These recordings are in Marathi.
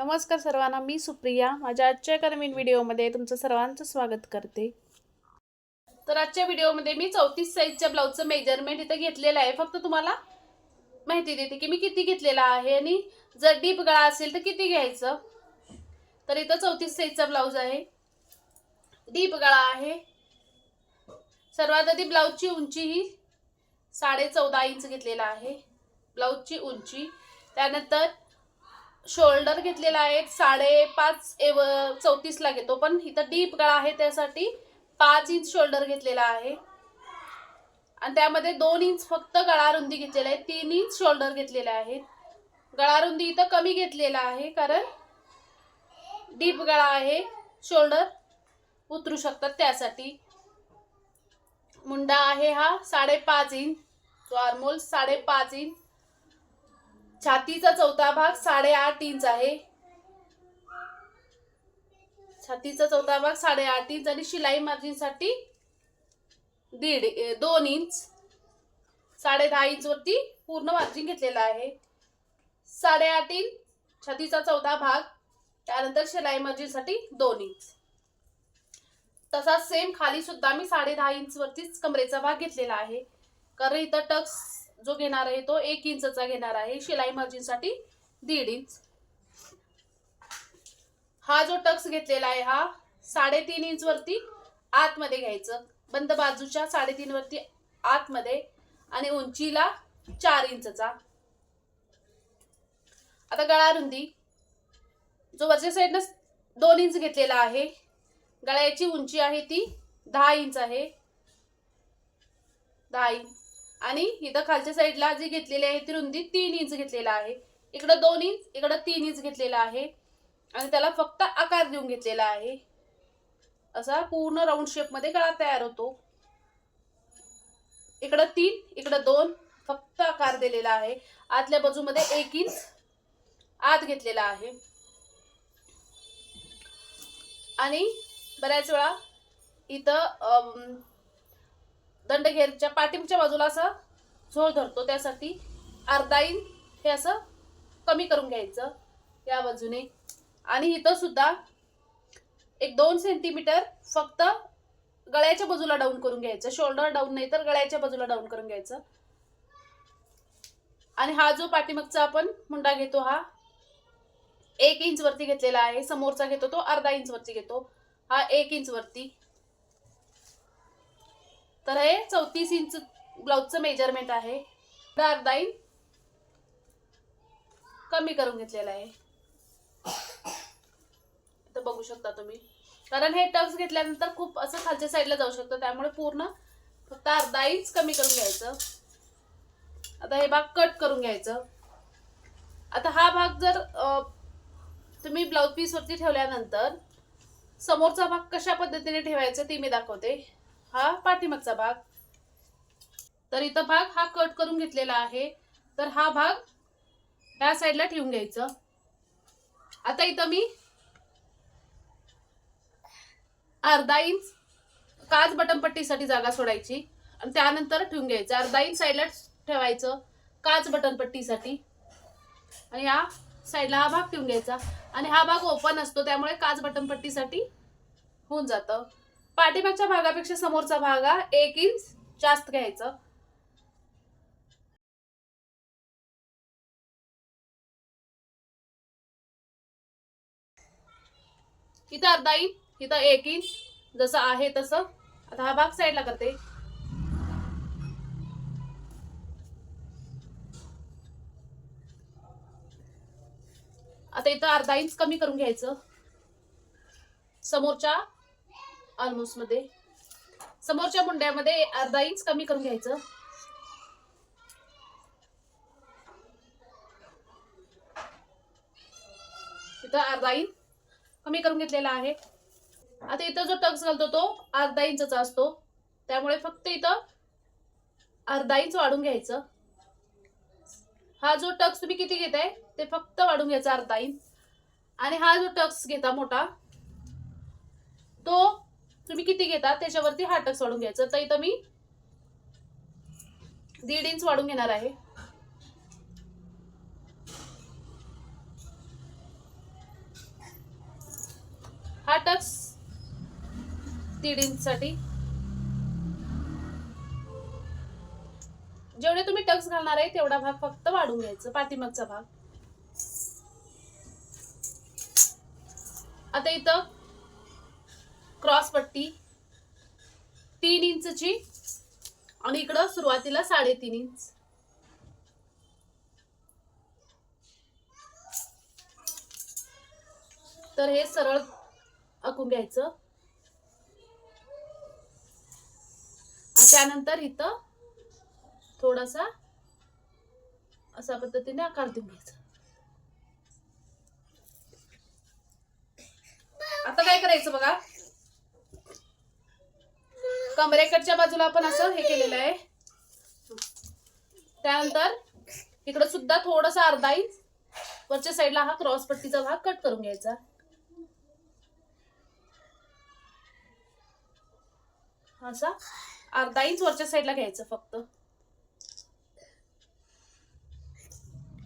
नमस्कार सर्वांना मी सुप्रिया. माझ्या आजच्या एका नवीन व्हिडिओमध्ये तुमचं सर्वांचं स्वागत करते. तर आजच्या व्हिडिओमध्ये मी चौतीस साईजच्या ब्लाऊजचं मेजरमेंट इथं घेतलेलं आहे. फक्त तुम्हाला माहिती देते की मी किती घेतलेला आहे आणि जर डीप गळा असेल तर किती घ्यायचं? तर इथं चौतीस साईजचा ब्लाऊज आहे. डीप गळा आहे. सर्वात आधी ब्लाऊजची उंची ही साडे चौदा इंच घेतलेला आहे. ब्लाऊजची उंची. त्यानंतर शोल्डर घेतलेला आहे. साडेपाच एव चौतीसला घेतो. पण इथं डीप गळा आहे त्यासाठी पाच इंच शोल्डर घेतलेला आहे. आणि त्यामध्ये दोन इंच फक्त गळा रुंदी घेतलेला आहे. तीन इंच शोल्डर घेतलेले आहेत. गळा रुंदी इथं कमी घेतलेला आहे कारण डीप गळा आहे. शोल्डर उतरू शकतात त्यासाठी. मुंडा आहे हा साडेपाच इंच. तो आरमोल साडेपाच इंच. छातीचा चौथा भाग साडेआठ इंच आहे. छातीचा चौथा भाग साडेआठ इंच आणि शिलाई मार्जिनसाठी दीड दोन इंच. साडे दहा इंच वरती पूर्ण मार्जिन घेतलेला आहे. साडेआठ इंच छातीचा चौथा भाग त्यानंतर शिलाई मार्जिनसाठी दोन इंच. तसाच सेम खाली सुद्धा मी साडे दहा इंच कमरेचा भाग घेतलेला आहे. कारण इथं टक्स जो घेणार आहे तो एक इंचचा घेणार आहे. शिलाई मार्जिनसाठी दीड इंच. हा जो टक्स घेतलेला आहे हा साडेतीन इंच वरती आतमध्ये घ्यायचं. बंद बाजूच्या साडेतीन वरती आतमध्ये आणि उंचीला चार इंचचा. आता गळा रुंदी. जो वरच्या साईडनं दोन इंच घेतलेला आहे गळ्याची उंची आहे ती दहा इंच आहे. दहा इंच. आणि इथं खालच्या साईडला जी घेतलेली आहे ती रुंदी तीन इंच घेतलेला आहे. इकडं दोन इंच इकडं तीन इंच घेतलेला आहे. आणि त्याला फक्त आकार देऊन घेतलेला आहे. असा पूर्ण राऊंड शेपमध्ये गळा तयार होतो. इकडं तीन इकडं दोन फक्त आकार दिलेला आहे. आतल्या बाजूमध्ये एक इंच आत घेतलेला आहे. आणि बऱ्याच वेळा इथं दंडघेरच्या पाठीच्या बाजूला असं झोळ धरतो. त्यासाठी अर्धा इंच हे असं कमी करून घ्यायचं या बाजूने. आणि इथं सुद्धा एक दोन सेंटीमीटर फक्त गळ्याच्या बाजूला डाऊन करून घ्यायचं. शोल्डर डाऊन नाही तर गळ्याच्या बाजूला डाऊन करून घ्यायचं. आणि हा जो पाठीमागचा आपण मुंडा घेतो हा एक इंच वरती घेतलेला आहे. समोरचा घेतो तो अर्धा इंच वरती घेतो. हा एक इंच वरती. तर हे चौतीस इंच ब्लाऊजचं मेजरमेंट आहे. तर अर्धा इंच कमी करून घेतलेलं आहे. इथं बघू शकता तुम्ही. कारण हे टक्स घेतल्यानंतर खूप असं खालच्या साईडला जाऊ शकतं. त्यामुळे पूर्ण फक्त अर्धा इंच कमी करून घ्यायचं. आता हे भाग कट करून घ्यायचं. आता हा भाग जर तुम्ही ब्लाऊज पीस वरती ठेवल्यानंतर समोरचा भाग कशा पद्धतीने ठेवायचा ते मी दाखवते. हा पाठीमागचा भाग. तर इथं भाग हा कट करून घेतलेला आहे. तर हा भाग ह्या साईडला ठेवून घ्यायचं. आता इथं मी अर्धा इंच काच बटनपट्टीसाठी जागा सोडायची. आणि त्यानंतर ठेवून घ्यायचं. अर्धा इंच साईडला ठेवायचं काच बटनपट्टीसाठी. आणि या साईडला हा भाग ठेवून घ्यायचा. आणि हा भाग ओपन असतो त्यामुळे काच बटनपट्टीसाठी होऊन जातं. पाठीमागच्या भागापेक्षा समोरचा भाग हा एक इंच जास्त घ्यायचं. इथं अर्धा इंच इथं एक इंच जसं आहे तसं. आता हा भाग साईडला करते. आता इथं अर्धा इंच कमी करून घ्यायचं. समोरच्या ऑलमोस्टमध्ये. समोरच्या मुंड्यामध्ये अर्धा इंच कमी करून घ्यायचं. इथं अर्धा इंच कमी करून घेतलेला आहे. आता इथं जो टक्स घालतो तो अर्धा इंचचा असतो. त्यामुळे फक्त इथं अर्धा इंच वाढून घ्यायचं. हा जो टक्स तुम्ही किती घेताय ते फक्त वाढून घ्यायचा अर्धा इंच आणि हा जो टक्स घेता मोठा तो तुम्ही किती घेता? त्याच्यावरती हा टक्स वाढून घ्यायचं. तर इथं मी दीड इंच वाढून घेणार आहे. हा टक्स दीड इंचसाठी. जेवढे तुम्ही टक्स घालणार आहे तेवढा भाग फक्त वाढून घ्यायचा पाठीमागचा भाग. आता इथं क्रॉस पट्टी तीन इंचची आणि इकडं सुरुवातीला साडेतीन इंच. तर हे सरळ आखून घ्यायचं. आणि त्यानंतर इथं थोडासा अशा पद्धतीने आकार देऊन घ्यायचा. आता काय करायचं बघा? कमरेकडच्या बाजूला आपण असं हे केलेलं आहे. त्यानंतर इकडं सुद्धा थोडस अर्धा इंच वरच्या साईडला हा क्रॉस पट्टीचा भाग कट करून घ्यायचा. असा अर्धा इंच वरच्या साईडला घ्यायचं फक्त.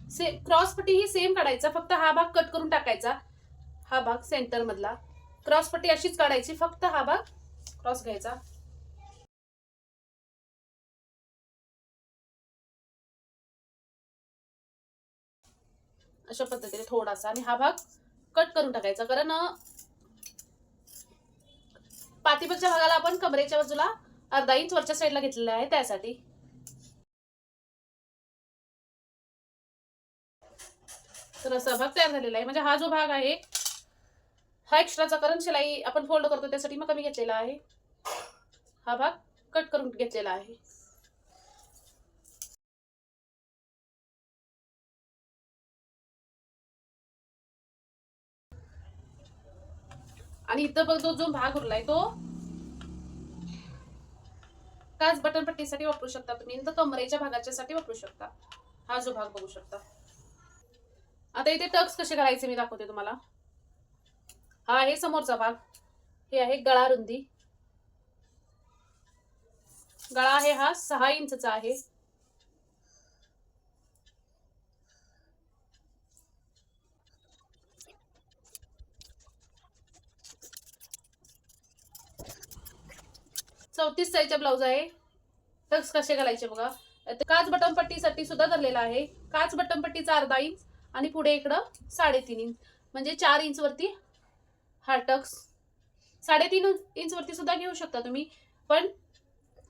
से क्रॉस पट्टी ही सेम काढायचा फक्त हा भाग कट करून टाकायचा. हा भाग सेंटर मधला. क्रॉस पट्टी अशीच काढायची फक्त हा भाग क्रॉस घ्यायचा. अशा पद्धतीने थोडासा आणि हा भाग कट करून टाकायचा. कारण अं, पाठीमागच्या भागाला आपण कमरेच्या बाजूला अर्धा इंच वरच्या साईडला घेतलेला आहे त्यासाठी. तर असा भाग तयार झालेला आहे. म्हणजे हा जो भाग आहे हा एक्स्ट्राचा कारण शिलाई आपण फोल्ड करतो त्यासाठी मग कमी घेतलेला आहे. हा भाग कट करून घेतलेला आहे. आणि इथं बघ तो जो भाग उरलाय तो. काच बटन पट्टीसाठी वापरू शकता तुम्ही. तर कमरेच्या भागाच्या साठी वापरू शकता. हा जो भाग बघू शकता. आता इथे टक्स कसे करायचे मी दाखवते तुम्हाला. हा आहे समोरचा भाग. हे आहे गळा रुंदी. गळा आहे हा सहा इंचचा आहे. चौतीस साईजचा ब्लाऊज आहे. टक्स कसे घालायचे बघा. काच बटमपट्टीसाठी सुद्धा धरलेला आहे. काच बटन पट्टीचा अर्धा इंच आणि पुढे इकडं साडेतीन इंच म्हणजे चार इंचवरती हा टक्स. साडेतीन इंचवरती सुद्धा घेऊ शकता तुम्ही. पण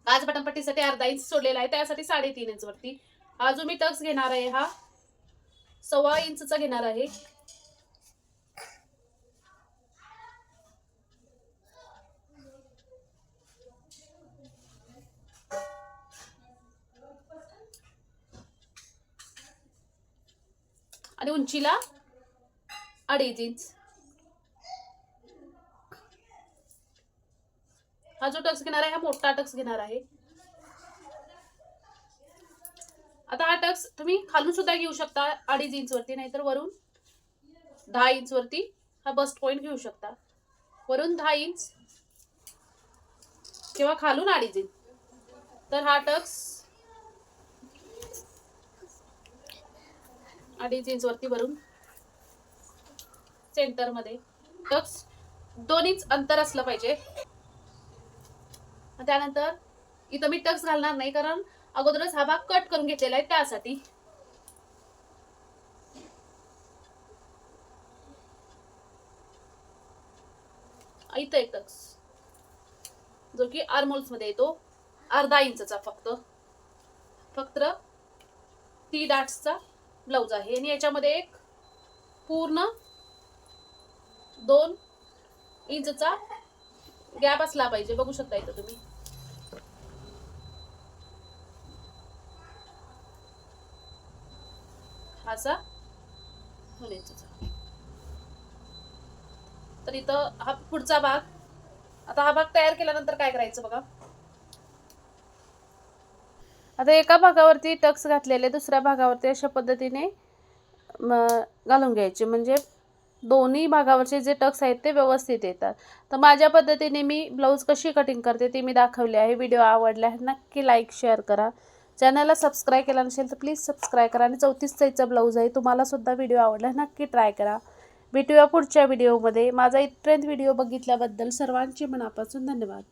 काच बटन पट्टीसाठी अर्धा इंच सोडलेला आहे. त्यासाठी साडेतीन इंचवरती हा जो मी टक्स घेणार आहे हा सव्वा इंचचा घेणार आहे. आणि उंचीला अडीच इंच. हा जो टक्स घेणार आहे हा मोठा टक्स घेणार आहे. आता हा टक्स तुम्ही खालून सुद्धा घेऊ शकता अडीच इंच वरती नाहीतर वरून दहा इंच वरती हा बस्ट पॉइंट घेऊ शकता. वरून दहा इंच किंवा खालून अडीच इंच. तर हा टक्स अडीच इंच वरती भरून सेंटरमध्ये टक्स दोन इंच अंतर असलं पाहिजे. त्यानंतर इथं मी टक्स घालणार नाही कारण अगोदरच हा भाग कट करून घेतलेला आहे त्यासाठी. इथं एक टक्स. जो की आर्मोल्समध्ये येतो. अर्धा इंचचा फक्त. फक्त ती डाट्सचा ब्लाऊज आहे. आणि याच्यामध्ये एक पूर्ण दोन इंचचा गॅप असला पाहिजे. बघू शकता इथं तुम्ही. हा असा दोन इंचचा. तर इथं हा पुढचा भाग. आता हा भाग तयार केल्यानंतर काय करायचं बघा. आता एका भागावरती टक्स घातलेले दुसऱ्या भागावरती अशा पद्धतीने घालून घ्यायचे. म्हणजे दोन्ही भागावरचे जे टक्स आहेत ते व्यवस्थित येतात. तर माझ्या पद्धतीने मी ब्लाऊज कशी कटिंग करते ते मी दाखवले आहे. व्हिडिओ आवडला आहे नक्की लाईक शेअर करा. चॅनलला सबस्क्राईब केला नसेल तर प्लीज सबस्क्राईब करा. आणि चौतीस साईजचा ब्लाऊज आहे तुम्हालासुद्धा व्हिडिओ आवडला नक्की ट्राय करा. भेटूया पुढच्या व्हिडिओमध्ये. माझा इथपर्यंत व्हिडिओ बघितल्याबद्दल सर्वांचे मनापासून धन्यवाद.